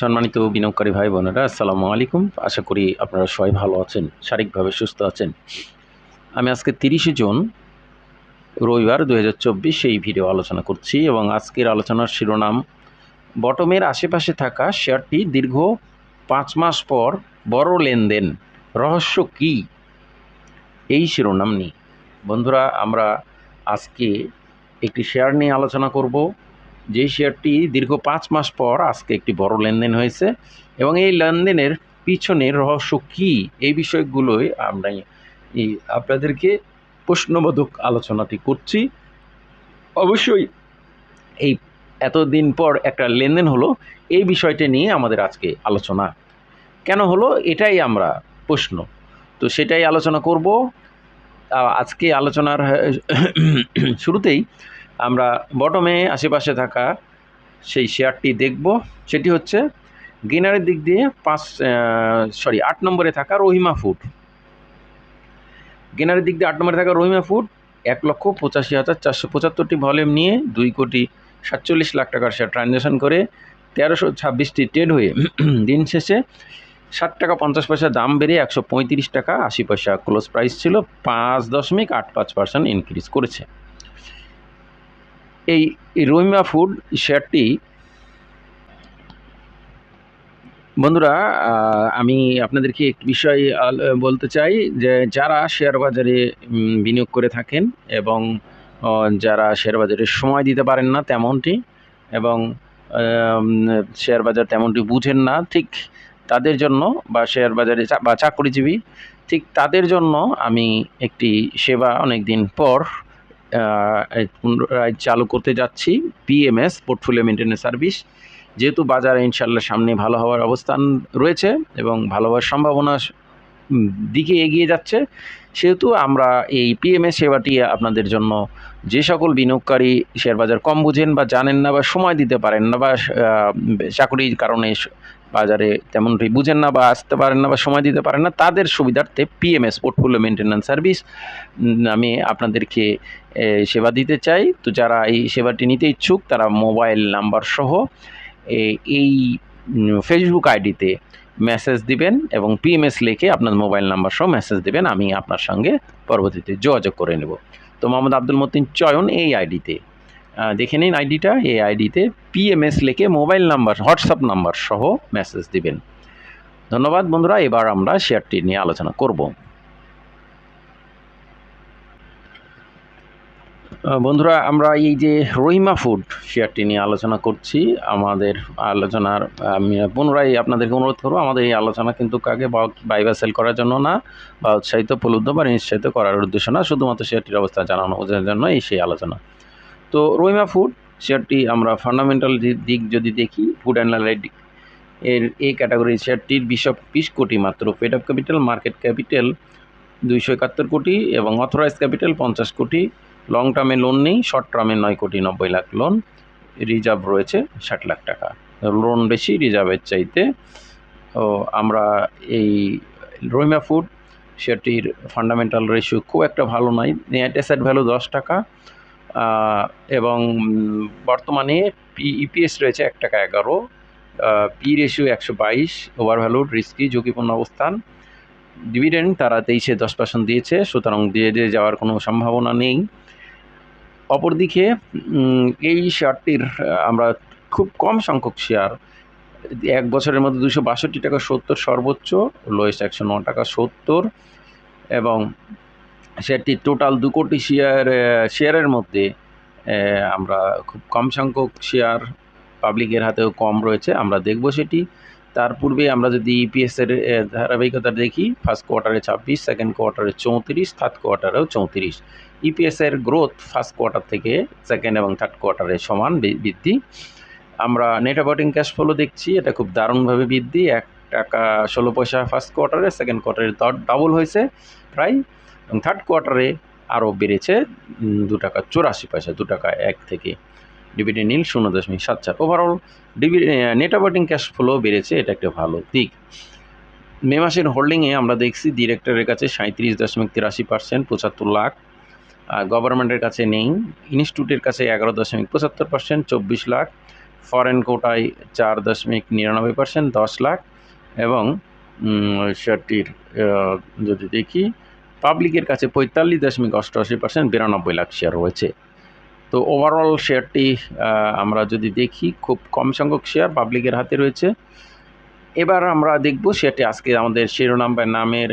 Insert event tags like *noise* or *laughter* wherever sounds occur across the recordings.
সম্মানিত বিনিয়োগকারী ভাই বোনেরা, আসসালামু আলাইকুম। আশা করি আপনারা সবাই ভালো আছেন, শারীরিকভাবে সুস্থ আছেন। আমি আজকে তিরিশে জুন, রবিবার দু হাজার চব্বিশ এই ভিডিও আলোচনা করছি এবং আজকের আলোচনার শিরোনাম, বটমের আশেপাশে থাকা শেয়ারটি দীর্ঘ পাঁচ মাস পর বড় লেনদেন, রহস্য কি? এই শিরোনাম নিয়ে। বন্ধুরা, আমরা আজকে একটি শেয়ার নিয়ে আলোচনা করব। যেই শেয়ারটি দীর্ঘ পাঁচ মাস পর আজকে একটি বড় লেনদেন হয়েছে এবং এই লেনদেনের পিছনের রহস্য কী? এই বিষয়গুলোই আমরা আপনাদেরকে প্রশ্নবোধক আলোচনাটি করছি। অবশ্যই এই এতদিন পর একটা লেনদেন হলো, এই বিষয়টি নিয়ে আমাদের আজকে আলোচনা। কেন হলো? এটাই আমরা প্রশ্ন। তো সেটাই আলোচনা করব। আজকে আলোচনার, শুরুতেই আমরা বটমে আশেপাশে থাকা সেই শেয়ারটি দেখব। সেটি হচ্ছে গেনারের দিক দিয়ে পাঁচ সরি আট নম্বরে থাকা রহিমা ফুড গেনারের দিক দিয়ে আট নম্বরে থাকা রহিমা ফুড এক লক্ষ পঁচাশি হাজার চারশো পঁচাত্তরটি ভলিউম নিয়ে দুই কোটি সাতচল্লিশ লাখ টাকার শেয়ার ট্রানজ্যাকশন করে তেরোশো ছাব্বিশটি ট্রেড হয়ে *clears throat* দিন শেষে ষাট টাকা পঞ্চাশ পয়সা দাম বেড়ে একশো পঁয়ত্রিশ টাকা আশি পয়সা ক্লোজ প্রাইস ছিল, পাঁচ দশমিক আট পাঁচ পার্সেন্ট ইনক্রিজ করেছে। এই রহিমা ফুড শেয়ারটি, বন্ধুরা আমি আপনাদেরকে একটি বিষয় বলতে চাই যে যারা শেয়ার বাজারে বিনিয়োগ করে থাকেন এবং যারা শেয়ার বাজারে সময় দিতে পারেন না তেমনটি এবং শেয়ার বাজার তেমনটি বুঝেন না, ঠিক তাদের জন্য বা শেয়ার বাজারে বা চাকরিজীবী, ঠিক তাদের জন্য আমি একটি সেবা অনেক দিন পর পুনরায় চালু করতে যাচ্ছি। পিএমএস পোর্টফোলিও মেনটেন্যান্স সার্ভিস যেহেতু বাজারে ইনশাল্লাহ সামনে ভালো হওয়ার অবস্থান রয়েছে এবং ভালো হওয়ার সম্ভাবনা দিকে এগিয়ে যাচ্ছে, সেহেতু আমরা এই পিএমএস সেবাটি আপনাদের জন্য যে সকল বিনিয়োগকারী শেয়ার বাজার কম বুঝেন বা জানেন না বা সময় দিতে পারেন না বা চাকরির কারণে বাজারে তেমনটি বুঝেন না বা আসতে পারেন না বা সময় দিতে পারেন না, তাদের সুবিধার্থে পিএমএস পোর্টফোলিও মেনটেন্যান্স সার্ভিস আমি আপনাদেরকে সেবা দিতে চাই। তো যারা এই সেবাটি নিতে ইচ্ছুক, তারা মোবাইল নাম্বার সহ এই ফেসবুক আইডিতে মেসেজ দিবেন এবং পিএমএস লিখে আপনার মোবাইল নাম্বার সহ মেসেজ দিবেন, আমি আপনার সঙ্গে পরবর্তীতে যোগাযোগ করে নেব। তো মোহাম্মদ আব্দুল মতিন চয়ন এই আইডিতে। দেখে নিন আইডিটা, এই আইডিতে পিএমএস লিখে মোবাইল নাম্বার হোয়াটসঅ্যাপ নাম্বার সহ মেসেজ দিবেন। ধন্যবাদ বন্ধুরা, এবার আমরা শেয়ারটি নিয়ে আলোচনা করব। বন্ধুরা, আমরা এই যে রহিমা ফুড শেয়ারটি নিয়ে আলোচনা করছি, আমাদের আলোচনার, আমি পুনরায় আপনাদেরকে অনুরোধ করব, আমাদের এই আলোচনা কিন্তু কাকে বাই বা সেল করার জন্য না, বা উৎসাহিত, প্রলুব্ধ বা নিশ্চিত করার উদ্দেশ্য না, শুধুমাত্র শেয়ারটির অবস্থা জানানো বোঝার জন্য এই সেই আলোচনা। তো রহিমা ফুড শেয়ারটি আমরা ফান্ডামেন্টাল দিক যদি দেখি ফুড অ্যানালাইটিক এর এই ক্যাটাগরি শেয়ারটির বিশ বিশ কোটি মাত্র। Paid of capital market capital দুইশো একাত্তর কোটি এবং অথরাইজ ক্যাপিটাল পঞ্চাশ কোটি। লং টার্মে লোন নেই শর্ট টার্মে নয় কোটি নব্বই লাখ লোন রিজার্ভ রয়েছে ষাট লাখ টাকা। লোন বেশি রিজার্ভের চাইতে। ও আমরা এই রহিমা ফুড শেয়ারটির ফান্ডামেন্টাল রেশিও খুব একটা ভালো নয় নেট অ্যাসেট ভ্যালু দশ টাকা। এবং বর্তমানে পি, ইপিএস রয়েছে এক টাকা এগারো। পি রেশিও একশো বাইশ ওভার ভ্যালুড রিস্কি ঝুঁকিপূর্ণ অবস্থান। ডিভিডেন্ড তারা তেইশে দশ পার্সেন্ট দিয়েছে, সুতরাং দিয়ে দিয়ে যাওয়ার কোনো সম্ভাবনা নেই। অপরদিকে এই শেয়ারটির আমরা খুব কম সংখ্যক শেয়ার এক বছরের মধ্যে দুশো বাষট্টি টাকা সত্তর সর্বোচ্চ লোয়েস্ট একশো ন টাকা সত্তর, এবং শেয়ারটির টোটাল দু কোটি শেয়ার শেয়ারের মধ্যে আমরা খুব কম সংখ্যক শেয়ার পাবলিকের হাতেও কম রয়েছে, আমরা দেখব সেটি। তার পূর্বে আমরা যদি ইপিএসের ধারাবাহিকতা দেখি ফার্স্ট কোয়ার্টারে ছাব্বিশ সেকেন্ড কোয়ার্টারে চৌত্রিশ থার্ড কোয়ার্টারেও চৌত্রিশ। ইপিএসের গ্রোথ ফার্স্ট কোয়ার্টার থেকে সেকেন্ড এবং থার্ড কোয়ার্টারে সমান বৃদ্ধি। আমরা নেট অপারেটিং ক্যাশ ফ্লো দেখছি, এটা খুব দারুণভাবে বৃদ্ধি। এক টাকা ষোলো পয়সা ফার্স্ট কোয়ার্টারে সেকেন্ড কোয়ার্টারে ডাবল হয়েছে, প্রায়। এবং থার্ড কোয়ার্টারে আরও বেড়েছে দু টাকা চুরাশি পয়সা, দু টাকা এক থেকে। ডিভিডেন্ড নীল শূন্য দশমিক সাত চার। Overall DV net operating cash flow বেড়েছে, এটা একটা ভালো দিক। মে মাসের হোল্ডিংয়ে আমরা দেখছি ডিরেক্টরের কাছে সাঁত্রিশ দশমিক তিরাশি পার্সেন্ট পঁচাত্তর লাখ। গভর্নমেন্টের কাছে নেই। ইনস্টিটিউটের কাছে এগারো দশমিক পঁচাত্তর পার্সেন্ট চব্বিশ লাখ। ফরেন কোটায় চার দশমিক নিরানব্বই পার্সেন্ট দশ লাখ। এবং শেয়ারটির যদি দেখি পাবলিকের কাছে পঁয়তাল্লিশ দশমিক অষ্টআশি পার্সেন্ট বিরানব্বই লাখ শেয়ার রয়েছে। তো ওভারঅল শেয়ারটি আমরা যদি দেখি, খুব কম সংখ্যক শেয়ার পাবলিকের হাতে রয়েছে। এবার আমরা দেখব শেয়ারটি আজকে আমাদের শিরোনাম বা নামের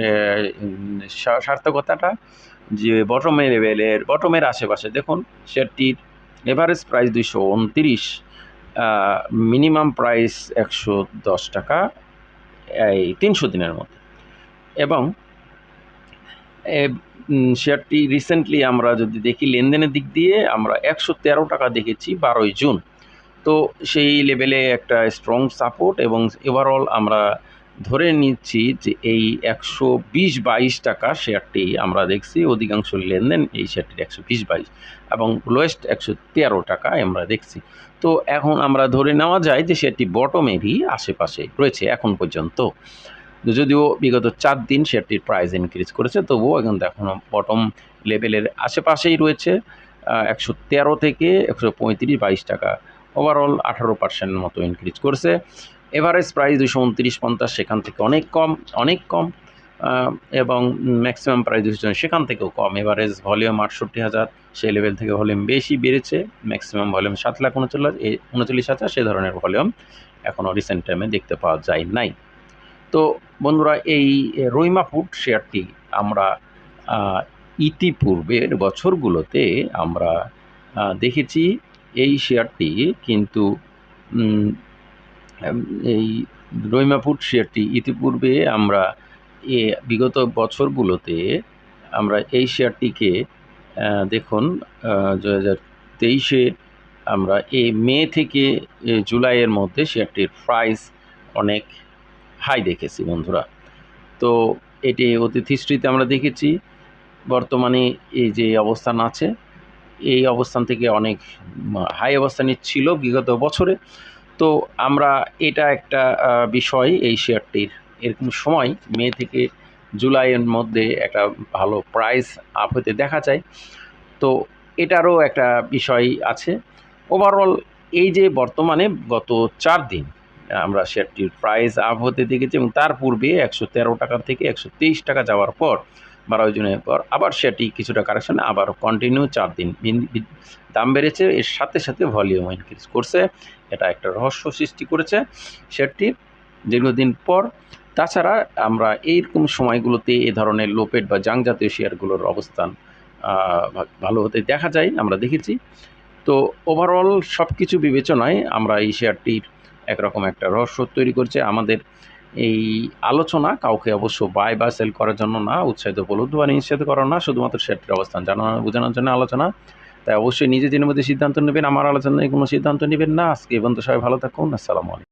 সার্থকতাটা, যে বটমের লেভেলের বটমের আশেপাশে। দেখুন শেয়ারটির এভারেজ প্রাইস দুইশো উনত্রিশ মিনিমাম প্রাইস একশো দশ টাকা, এই তিনশো দিনের মধ্যে। এবং শেয়ারটি রিসেন্টলি আমরা যদি দেখি, লেনদেনের দিক দিয়ে আমরা একশো তেরো টাকা দেখেছি বারোই জুন। তো সেই লেভেলে একটা স্ট্রং সাপোর্ট এবং ওভারঅল আমরা ধরে নিচ্ছি যে এই একশো বিশ বাইশ টাকা শেয়ারটি আমরা দেখছি, অধিকাংশ লেনদেন এই শেয়ারটির একশো বিশ বাইশ এবং লোয়েস্ট একশো তেরো টাকা আমরা দেখছি। তো এখন আমরা ধরে নেওয়া যায় যে শেয়ারটি বটমেরই আশেপাশে রয়েছে এখন পর্যন্ত। যদিও বিগত চার দিন শেয়ারটির প্রাইস ইনক্রিজ করেছে, তবুও এখন এখনও বটম লেভেলের আশেপাশেই রয়েছে। একশো তেরো থেকে একশো পঁয়ত্রিশ বাইশ টাকা ওভারঅল আঠারো পার্সেন্ট মতো ইনক্রিজ করেছে। এভারেজ প্রাইস দুশো উনত্রিশ পঞ্চাশ, সেখান থেকে অনেক কম অনেক কম। এবং ম্যাক্সিমাম প্রাইস দুশো সেখান থেকেও কম। এভারেজ ভলিউম আটষট্টি হাজার, সেই লেভেল থেকে ভলিউম বেশি বেড়েছে। ম্যাক্সিমাম ভলিউম সাত লাখ উনচল্লিশ উনচল্লিশ হাজার, সে ধরনের ভলিউম এখনও রিসেন্ট টাইমে দেখতে পাওয়া যায় নাই। তো বন্ধুরা, এই রইমা ফুড শেয়ারটি আমরা ইতিপূর্বের বছরগুলোতে আমরা দেখেছি। এই শেয়ারটি কিন্তু এই রইমা ফুড শেয়ারটি ইতিপূর্বে আমরা, এ, বিগত বছরগুলোতে আমরা এই শেয়ারটিকে দেখুন দু হাজার তেইশে আমরা এই মে থেকে জুলাইয়ের মধ্যে শেয়ারটির প্রাইস অনেক হাই দেখেছি বন্ধুরা। তো এটি অতীত হিস্ট্রিতে আমরা দেখেছি, বর্তমানে এই যে অবস্থান আছে, এই অবস্থান থেকে অনেক হাই অবস্থানে ছিল বিগত বছরে। তো আমরা এটা একটা বিষয় এই শেয়ারটির। এরকম সময়, মে থেকে জুলাইয়ের মধ্যে একটা ভালো প্রাইস আপ হতে দেখা যায়। তো এটারও একটা বিষয় আছে। ওভারঅল এই যে বর্তমানে গত চার দিন আমরা শেয়ারটির প্রাইস আপ হতে দেখেছি এবং তার পূর্বে একশো তেরো টাকা থেকে একশো তেইশ টাকা যাওয়ার পর বারো জনের পর আবার শেয়ারটি কিছুটা কারেকশনে আবার কন্টিনিউ চার দিন দাম বেড়েছে। এর সাথে সাথে ভলিউম ইনক্রিজ করছে। এটা একটা রহস্য সৃষ্টি করেছে শেয়ারটির দীর্ঘদিন পর। তাছাড়া আমরা এইরকম সময়গুলোতে এ ধরনের লোপেট বা জাং জাতীয় শেয়ারগুলোর অবস্থান ভালো হতে দেখা যায়, আমরা দেখেছি। তো ওভারঅল সব কিছু বিবেচনায় আমরা এই শেয়ারটির একরকম একটা রহস্য তৈরি করছে। আমাদের এই আলোচনা কাউকে অবশ্য বাই বা সেল করার জন্য না, উৎসাহিত উপলব্ধ বা নিষেধ করার না, শুধুমাত্র সেটির অবস্থান। জানানো বোঝানোর জন্য আলোচনা। তাই অবশ্যই নিজেদের মধ্যে সিদ্ধান্ত নেবেন। আমার আলোচনায় কোনো সিদ্ধান্ত নেবেন না। আজকে তো সবাই ভালো থাকুন। আসসালামু আলাইকুম।